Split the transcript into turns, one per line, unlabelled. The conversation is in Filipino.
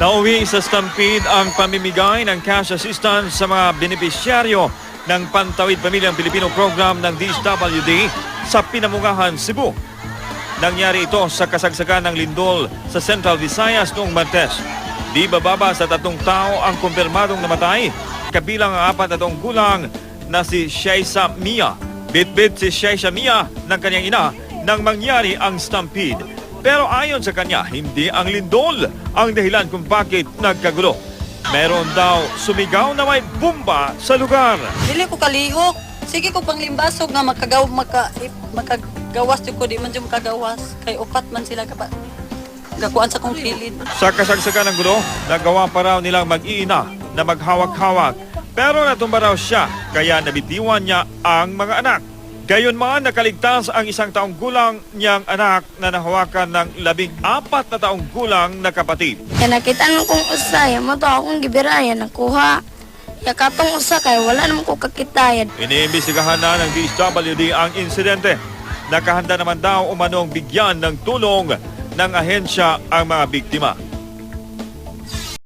Nauwi sa Stampede ang pamimigay ng cash assistance sa mga benepisyaryo ng Pantawid Pamilyang Pilipino program ng DSWD sa Pinamungahan, Cebu. Nangyari ito sa kasagsagan ng lindol sa Central Visayas noong Martes. Di bababa sa tatlong tao ang kumpirmadong namatay, kabilang ang apat na taong gulang na si Shaisa Mia. Bitbit si Shaisa Mia ng kanyang ina nang mangyari ang stampede. Pero ayon sa kanya, hindi ang lindol ang dahilan kung bakit nagkagulo. Meron daw sumigaw na may bomba sa lugar.
Dili ko kalihok. Sige ko panglimbasog nga makagaw maka makagawas jud ko di man jud makagawas kay upat man sila ka gakuan sa kong kilid.
Sa kasagsagan ng gulo, nagawa pa raw nilang mag-iina na maghawak-hawak. Pero natumba raw siya, kaya nabitiwan niya ang mga anak. Gayunman, nakaligtas ang isang taong gulang niyang anak na nahawakan ng labing apat na taong gulang na kapatid.
Kaya nakita nung kong usa, ya mo to akong gibiraya, nakuha. Ya katong usa kay wala naman ko kakitayan.
Iniimbestigahan na ng DSWD ang insidente. Nakahanda naman daw umanong bigyan ng tulong ng ahensya ang mga biktima.